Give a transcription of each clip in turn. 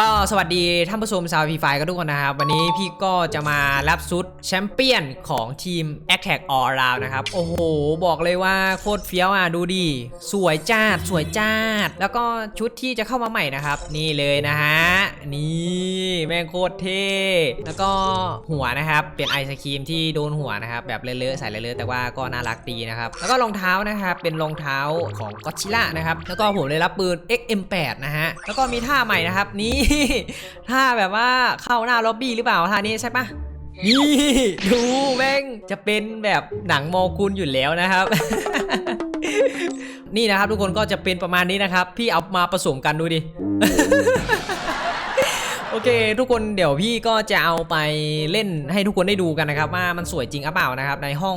ก็สวัสดีท่านผู้ชมชาวพีไฟกันทุกคนนะครับ วันนี้พี่ก็จะมารับชุดแชมเปี้ยนของทีม a t t a c k All Round นะครับ โอ้โห บอกเลยว่าโคตรเฟี้ยวอะ ดูดิ สวยจ้าด สวยจ้าด แล้วก็ชุดที่จะเข้ามาใหม่นะครับ นี่เลยนะฮะ นี่แม่งโคตรเท่ แล้วก็หัวนะครับ เป็นไอศครีมที่โดนหัวนะครับ แบบเลอะๆใส่เลอะๆแต่ว่าก็น่ารักดีนะครับ แล้วก็รองเท้านะครับ เป็นรองเท้าของก็ชิล่านะครับ แล้วก็ผมได้รับปืน XM8 นะฮะ แล้วก็มีท่าใหม่นะครับ นี่ท่าแบบว่าเข้าหน้าล็อบบี้หรือเปล่าท่านี้ใช่ปะนี่ดูแม่งจะเป็นแบบหนังโมกุลอยู่แล้วนะครับ นี่นะครับทุกคนก็จะเป็นประมาณนี้นะครับ พี่เอามาผสมกันดูดิโอเคทุกคนเดี๋ยวพี่ก็จะเอาไปเล่นให้ทุกคนได้ดูกันนะครับว่ามันสวยจริงหรือเปล่านะครับในห้อง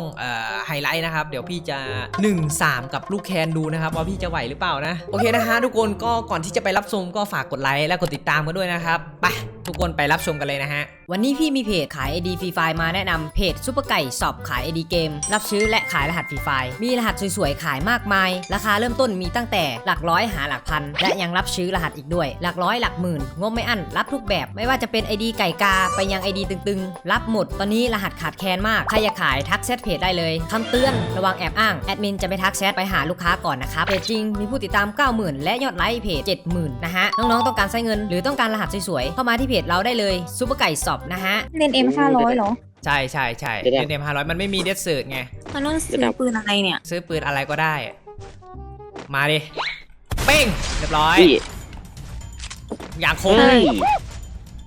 ไฮไลท์นะครับเดี๋ยวพี่จะ 1 3 กับลูกแคนดูนะครับว่าพี่จะไหวหรือเปล่านะโอเคนะฮะทุกคนก็ก่อนที่จะไปรับชมก็ฝากกดไลค์และกดติดตามกันด้วยนะครับไปทุกคนไปรับชมกันเลยนะฮะ วันนี้พี่มีเพจขาย ID ฟรีไฟล์มาแนะนำเพจซุปเปอร์ไก่สอบขาย ID เกม รับซื้อและขายรหัสฟรีไฟล์มีรหัสสวยๆ ขายมากมาย ราคาเริ่มต้นมีตั้งแต่หลักร้อยหาหลักพัน และยังรับซื้อรหัสอีกด้วย หลักร้อยหลักหมื่นงบไม่อั้นรับทุกแบบไม่ว่าจะเป็น ID ไก่กาไปยัง ID ตึงๆ รับหมด ตอนนี้รหัสขาดแคลนมากใครอยากขายทักแชทเพจได้เลยคำเตือนระวังแอบอ้างแอดมินจะไปทักแชทไปหาลูกค้าก่อนนะครับเพจจริงมีผู้ติดตาม 90,000 และยอดไลค์เพจ 70,000 นะฮะน้องๆต้องการใช้เงิน หรือต้องการรหัสสวยๆเข้ามาที่เพจเราได้เลยซุปเปอร์ไก่สอบนะฮะ เล่น M 5 0 0เหรอใช่ใช่ใช่เดี๋ยวนะเดมห้าร้อยมันไม่มีเดสเซิร์ตไงมันต้องซื้อปืนอะไรเนี่ย ซื้อปืนอะไรก็ได้ มาดิ เป้ง เรียบร้อย พี่อย่างคมเฮ้ย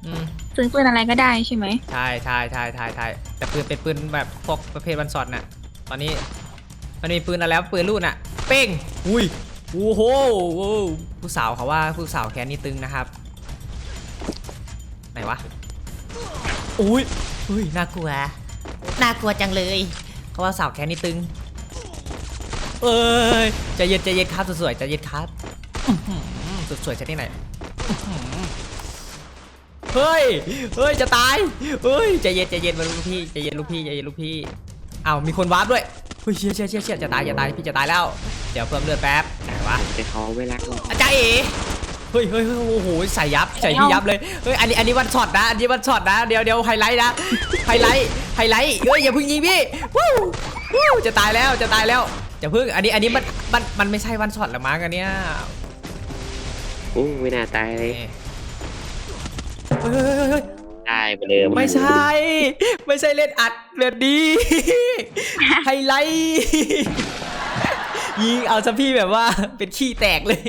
อืมซื้อปืนอะไรก็ได้ใช่ไหมใช่ใช่ใช่ใช่ใช่แต่ปืนเป็นปืนแบบพวกประเภทวันช็อตน่ะ ตอนนี้ มันมีปืนอะไรแล้วปืนรุ่นน่ะ เป้ง อุ้ย โอ้โหโอ้โหผู้สาวเขาว่าผู้สาวแค้นนี่ตึงนะครับ ไหนวะ อุ้ยอุ้ยน่ากลัว น่ากลัวจังเลยเขาว่าสาวแค้นนี่ตึง เอ้ยใจเย็นใจเย็นครับสวยๆใจเย็นครับอื้อหือสุดสวยจะที่ไหนอื้อหือเฮ้ย เฮ้ย จะตาย เฮ้ย ใจเย็นใจเย็นมาลูกพี่ ใจเย็นลูกพี่ ใจเย็นลูกพี่อ้าวมีคนวาร์ปด้วย เฮ้ยเชี่ยเชี่ยเชี่ยเชี่ยจะตายจะตาย พี่จะตายแล้ว เดี๋ยวเพิ่มเลือดแป๊บ ไหนวะแต่เขาไม่รักหรอกอาจารย์เอ๋ เฮ้ยเฮ้ยเฮ้ยโอ้โหใส่ยับใส่พี่ยับเลยเฮ้ยอันนี้อันนี้วันช็อตนะอันนี้วันช็อตนะเดี๋ยวเดี๋ยวไฮไลท์นะไฮไลท์ไฮไลท์เฮ้ยอย่าเพิ่งยิงพี่วู้วู้จะตายแล้วจะตายแล้วอย่าเพิ่งอันนี้อันนี้มันมันมันไม่ใช่วันช็อตหรอมั้งอันเนี้ยอู้ไม่น่าตายเลยเฮ้ยเฮ้ยเฮ้ยเฮ้ยตายไปเลยไม่ใช่ ไม่ใช่เล่นอัดแบบนี้ไฮไลท์ยิงเอาซะพี่แบบว่าเป็นขี้แตกเลย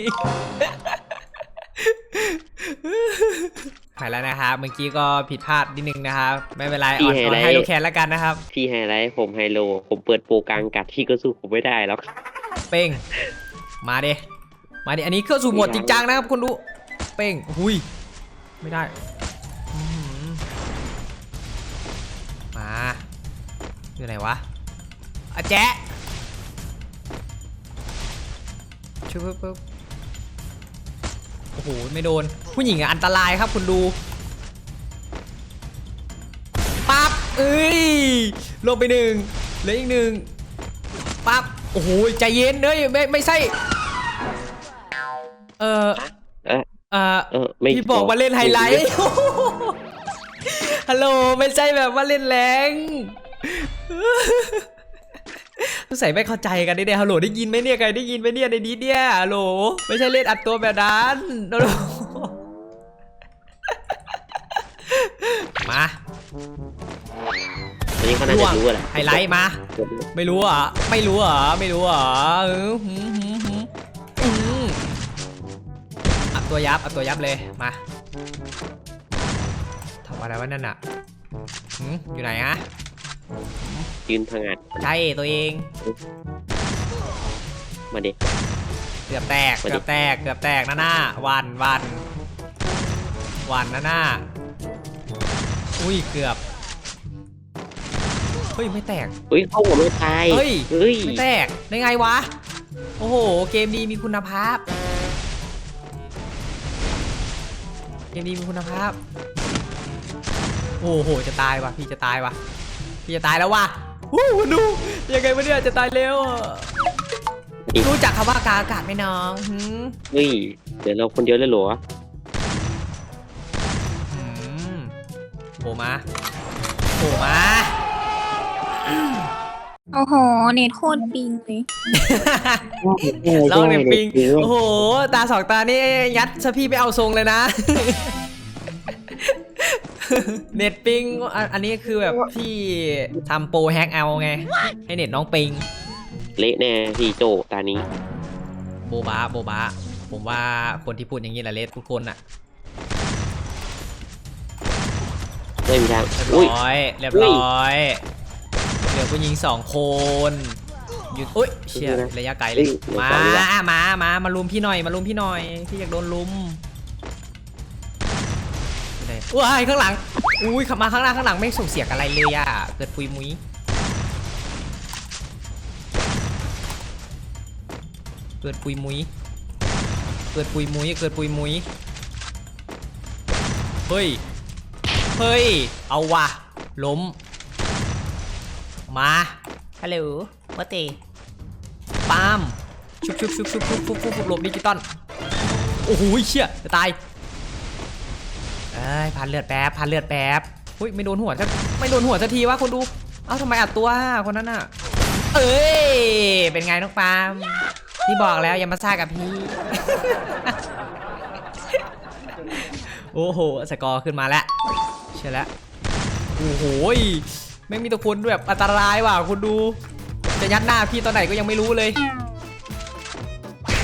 ไปแล้วนะครับเมื่อกี้ก็ผิดพลาดนิดนึงนะครับ ไม่เป็นไรอ่อนอ่อนให้ลูกแคนแล้วกันนะครับ พี่ไฮไลท์ผมไฮโล ผมเปิดโปรกลางกัดที่ก็สู้ผมไม่ได้หรอกเป้ง มาดิมาดิอันนี้เครื่องสูบหมดจริงจังนะครับคุณดู เป้งหุยไม่ได้อื้อหือมาอยู่ไหนวะอะแจ๊ะชุบปึ๊บปึ๊บ โอ้โหไม่โดน ผู้หญิงอะอันตรายครับคุณดูปั๊บเอ้ยลงไปหนึ่งเหลืออีกหนึ่งปั๊บโอ้โหใจเย็นเนยไม่ไม่ใช่ เออเอ๊ะเออเออไม่พี่บอกว่าเล่นไฮไลท์ฮัลโหลไม่ใช่แบบว่าเล่นแรง ใส่ไม่เข้าใจกันเนี่ยฮัลโหลได้ยินไหมเนี่ยใครได้ยินไหมเนี่ยในนี้เนี่ยฮัลโหลไม่ใช่เล่นอัดตัวแบบนั้นฮัลโหลมาอันนี้เขาน่าจะรู้แหละไฮไลท์มา ไม่รู้เหรอะไม่รู้เหรอไม่รู้เหรอเออหืมหืมหืมอืมอัดตัวยับอัดตัวยับเลยมาทำอะไรวะนั่นน่ะหืมอยู่ไหนฮะ ยืนพังงาดใช่ตัวเอง มาดิ เกือบแตกสวัสดีเกือบแตก เกือบแตกนะหน้า วันวัน วันนะหน้า อุ้ย เกือบ เฮ้ย ไม่แตก เฮ้ย เข้าหัวไม่ตายเฮ้ยเฮ้ยไม่แตก ได้ไงวะ โอ้โห เกมดีมีคุณภาพ เกมดีมีคุณภาพ โอ้โห จะตายวะพี่จะตายวะ พี่จะตายแล้ววะวู้ดูยังไงวะเนี่ยจะตายเร็วอะรู้จักคำว่ากาอากาศไหมน้องหืมเฮ้ยเดี๋ยวเราคนเดียวเลยเหรอผล่มาโผล่มา โอ้โห เน็ตโคตรปิงเลย ลองเน็ตปิง โอ้โห ตาสองตานี่ยัดซะพี่ไปเอาทรงเลยนะ เน็ตปิงอันอันนี้คือแบบพี่ทำโปรแฮกเอาไง ให้เน็ตน้องปิง เละแน่พี่โจตานี้ โบบาโบบาผมว่าคนที่พูดอย่างนี้แหละเลสทุกคนอะไม่มีทางเรียบอุ้ยร้อย เรียบอุ้ยร้อยเหลือผู้หญิงสองคนหยุดอุ้ยเชี่ยระยะไกลเลย มา มา มา มาลุมพี่หน่อย มาลุมพี่หน่อย พี่อยากโดนลุมไม่ได้ ว้ายข้างหลัง อุ้ยขับมาข้างหน้าข้างหลังไม่ส่งเสียงอะไรเลยอะ เกิดปุยมุ้ยเกิดปุยมุ้ยเกิดปุยมุ้ยเกิดปุยมุ้ยเฮ้ย เฮ้ย เอาวะล้ม มา ฮัลโหลวะเตปาม ชุบชุบชุบชุบชุบชุบชุบหลบดิจิตอล โอ้โหเชี่ยจะตาย เอ้ยพันเลือดแป๊บพันเลือดแป๊บอุ้ยไม่โดนหัวสักไม่โดนหัวสักทีวะคนดู เอ้าทำไมอัดตัวคนนั้นอะ เอ้ยเป็นไงน้องปาล์มพี่บอกแล้วอย่ามาซ่ากับพี่ โอ้โหสกอร์ขึ้นมาแล้วเชื่อแล้วโอ้โหไม่มีตัวคนแบบอันตรายว่ะคุณดู จะยัดหน้าพี่ตอนไหนก็ยังไม่รู้เลย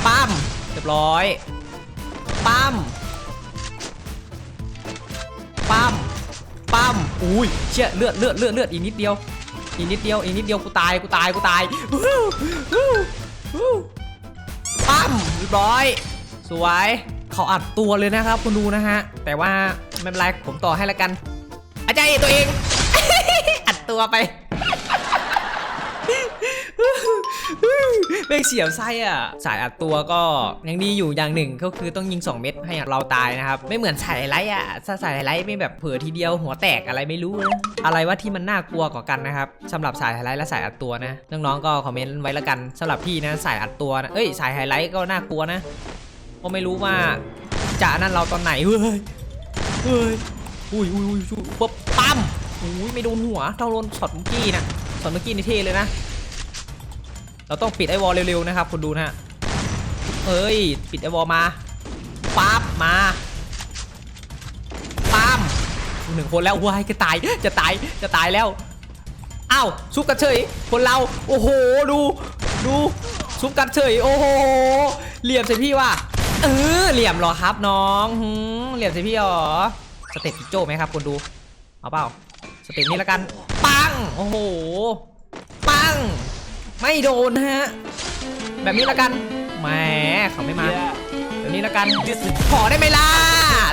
ปั้มเรียบร้อย ปั้ม ปั้มปั้มอุ้ยเชี่ยเลือดเลือดเลือดเลือดอีกนิดเดียว อีกนิดเดียวอีกนิดเดียวกูตายกูตายกูตายปั้มเรียบร้อย สวยเขาอัดตัวเลยนะครับคุณดูนะฮะ แต่ว่าไม่เป็นไรผมต่อให้ละกัน อาจารย์ตัวเอง อัดตัวไป เบกเสียวไส้อะ สายอัดตัวก็ยังดีอยู่อย่างหนึ่งก็คือต้องยิง 2 เม็ดให้เราตายนะครับ ไม่เหมือนสายไลท์อะถ้าสายไลท์ไม่แบบเผลอทีเดียวหัวแตกอะไรไม่รู้นะอะไรว่าที่มันน่ากลัวกว่ากันนะครับสำหรับสายไฮไลท์และสายอัดตัวนะน้องๆก็คอมเมนต์ไว้ละกันสำหรับพี่นะสายอัดตัวนะเอ้ยสายไฮไลท์ก็น่ากลัวนะก็ไม่รู้ว่าจะนั่นเราตอนไหนเฮ้ยเฮ้ยอุ้ยอุ้ยอุ้ยอุ้ยปุ๊บปั๊มอุ้ยไม่โดนหัวเท่าโดนช็อตเมื่อกี้นะช็อตเมื่อกี้นี่เท่เลยนะ เราต้องปิดไอวอลเร็วๆนะครับคุณดูนะฮะเอ้ยปิดไอวอลมาปั๊บมาปั๊มหนึ่งคนแล้ววายจะตายจะตายจะตายแล้วอ้าวซุปกันเฉยคนเราโอ้โหดูดูซุปกันเฉยโอ้โหเหลี่ยมใส่พี่ว่ะเออเหลี่ยมเหรอครับน้องหืมเหลี่ยมใส่พี่เหรอสเต็ปโจ้ไหมครับคุณดูเอาเปล่าสเต็ปนี้แล้วกันปังโอ้โหปัง ไม่โดนนะฮะ แบบนี้แล้วกัน แหมเขาไม่มา แบบนี้แล้วกัน ขอได้ไหมล่ะ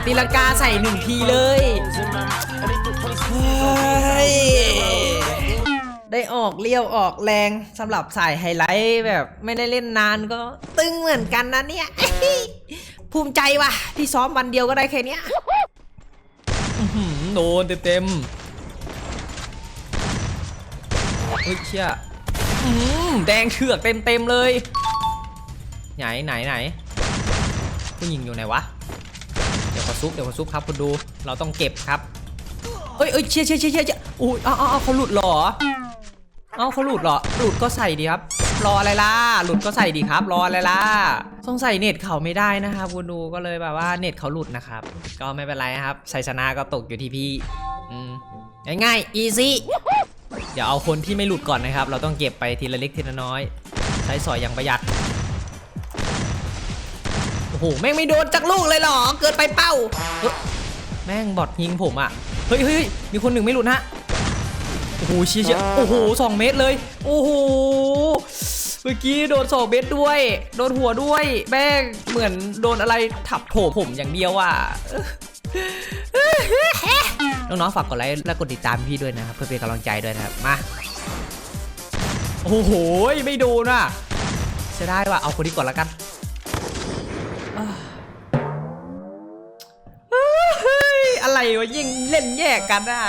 ตีลังกาใส่หนึ่งทีเลยเฮ้ยได้ออกเลี้ยวออกแรงสำหรับสายไฮไลท์แบบไม่ได้เล่นนานก็ ตึงเหมือนกันนะเนี่ย ภูมิใจว่ะ ที่ซ้อมวันเดียวก็ได้แค่เนี้ยอื้อหือโดนเต็มๆเฮ้ยเชี่ยอืม แดงเถือกเต็มเต็มเลย ไหนไหนไหนผู้หญิงอยู่ไหนวะ เดี๋ยวขอซุปเดี๋ยวขอซุปครับคุณดู เราต้องเก็บครับเอ้ยเอ้ยเชี่ยเชี่ยเชี่ยเชี่ยอุ้ยเอ้าเอ้าเอ้าเขาหลุดหรอเอ้าเขาหลุดหรอ หลุดก็ใส่ดีครับ รออะไรล่ะ หลุดก็ใส่ดีครับ รออะไรล่ะสงสัยเน็ตเขาไม่ได้นะครับคุณดูก็เลยแบบว่าเน็ตเขาหลุดนะครับ ก็ไม่เป็นไรครับชัยชนะก็ตกอยู่ที่พี่อืมง่ายๆ easy ดี๋ยวเอาคนที่ไม่หลุดก่อนนะครับ เราต้องเก็บไปทีละเล็กทีละน้อย ใช้สอยอย่างประหยัด โอ้โห แม่งไม่โดนจากลูกเลยเหรอ เกิดไปเป้า แม่งบอดยิงผมอะ เฮ้ยเฮ้ยมีคนหนึ่งไม่หลุดฮะโอ้โหเชี่ยเชี่ยโอ้โหสองเมตรเลย โอ้โห เมื่อกี้โดนสองเมตรด้วย โดนหัวด้วย แม่งเหมือนโดนอะไรถับโถผมอย่างเดียวอะ น้องๆ ฝากกดไลค์และกดติดตามพี่ด้วยนะครับ เพื่อเป็นกำลังใจด้วยนะครับ มา โอ้โห ไม่โดนอะเสียดายว่ะเอาคนนี้ก่อนละกันอ่าเฮ้ยอะไรวะยิ่งเล่นแยกกันอะ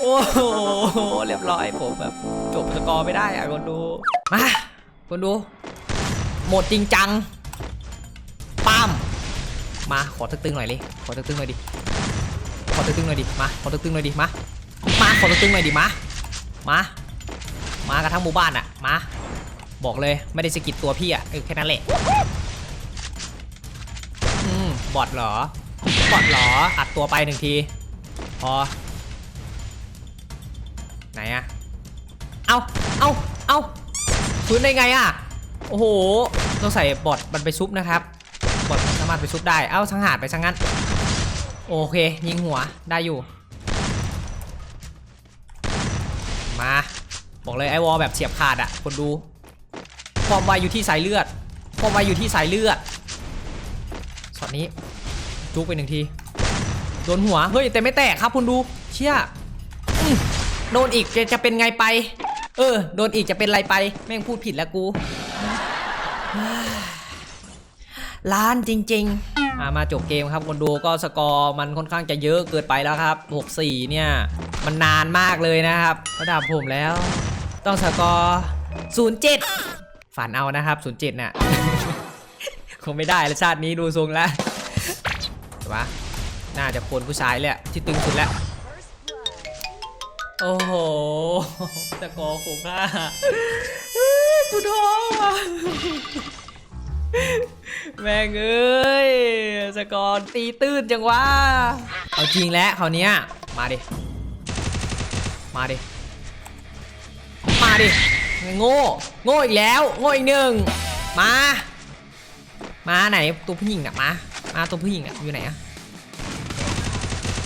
โอ้โห เรียบร้อยผมแบบจบสกอร์ไม่ได้อะคนดู มาคนดู หมดจริงจัง มาขอตึกตึงหน่อยเลยขอตึกตึงหน่อยดิขอตึ้งๆหน่อยดิมาขอตึ้งๆหน่อยดิมามาขอตึ้งๆหน่อยดิมามา มากันทั้งหมู่บ้านอะมาบอกเลยไม่ได้สะกิดตัวพี่อะเออแค่นั้นแหละอืมบอทเหรอบอทเหรออัดตัวไปหนึ่งทีพอไหนอะเอาเอาเอาฟื้นได้ไงอะโอ้โหต้องใส่บอทมันไปซุปนะครับ บอทมันสามารถไปซุปได้ เอ้าสังหารไปซะงั้น โอเค ยิงหัวได้อยู่ มา บอกเลยไอวอลแบบเฉียบขาดอะคนดู ความไวอยู่ที่สายเลือด ความไวอยู่ที่สายเลือดช็อตนี้ จุกไปหนึ่งที โดนหัว เฮ้ย แต่ไม่แตกครับคุณดู เชี่ยอื้อโดนอีกจะจะเป็นไงไป เออ โดนอีกจะเป็นไรไป แม่งพูดผิดแล้วกู ล้านจริงๆมามาจบเกมครับคนดูก็สกอร์มันค่อนข้างจะเยอะเกินไปแล้วครับ 64 เนี่ย มันนานมากเลยนะครับระดับผมแล้ว ต้องสกอร์ 07 ฝันเอานะครับ 07 น่ะ คงไม่ได้แล้วชาตินี้ดูทรงแล้วใช่ปะน่าจะคนผู้ชายแหละที่ตึงสุดแล้วโอ้โหสกอร์ผมอะกูท้อว่ะ แม่งเอ้ยสกอร์ตีตื้นจังวะเอาจริงแล้วคราวเนี้ยมาดิ มาดิ มาดิ โง่ โง่อีกแล้ว โง่อีกหนึ่ง มา มาไหนตัวผู้หญิงน่ะมา มาตัวผู้หญิงอะอยู่ไหนอะ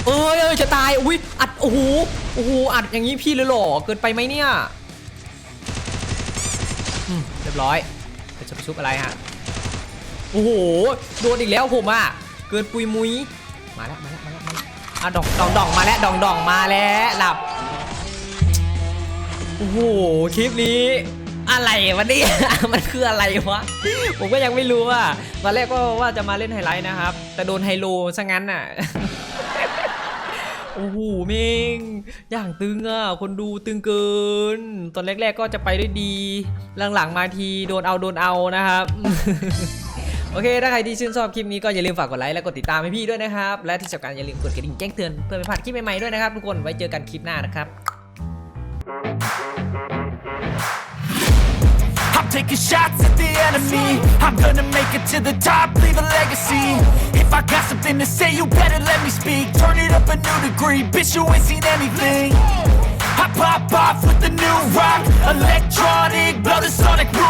เอ้ยเอ้ยจะตาย อุ้ยอัด โอ้โห โอ้โห อัดอย่างนี้พี่เลยเหรอ เกินไปไหมเนี่ย อืม เรียบร้อยจะไปชุบอะไรฮะ โอ้โห โดนอีกแล้วผมอะ เกินปุยมุยมาแล้วมาแล้วมาแล้วมาแล้วอะดองดองดองมาแล้วดองดองมาแล้วหลับ โอ้โห คลิปนี้ อะไรวะเนี่ย มันคืออะไรวะ ผมก็ยังไม่รู้อะตอนแรกก็ว่าจะมาเล่นไฮไลท์นะครับ แต่โดนไฮโลซะงั้นอะโอ้โหเมงอย่างตึงอะ คนดูตึงเกิน ตอนแรกๆก็จะไปได้ดี หลังๆมาทีโดนเอาโดนเอานะครับ โอเค ถ้าใครที่ชื่นชอบคลิปนี้ก็อย่าลืมฝากกดไลค์และกดติดตามให้พี่ด้วยนะครับ และที่สำคัญอย่าลืมกดกระดิ่งแจ้งเตือนเพื่อไม่พลาดคลิปใหม่ๆด้วยนะครับทุกคนไว้เจอกันคลิปหน้านะครับ I'm taking shots at the enemy. I'm gonna make it to the top, leave a legacy. If I got something to say, you better let me speak. Turn it up a new degree, bitch, you ain't seen anything. I pop off with the new rock, electronic, blow the sonic roof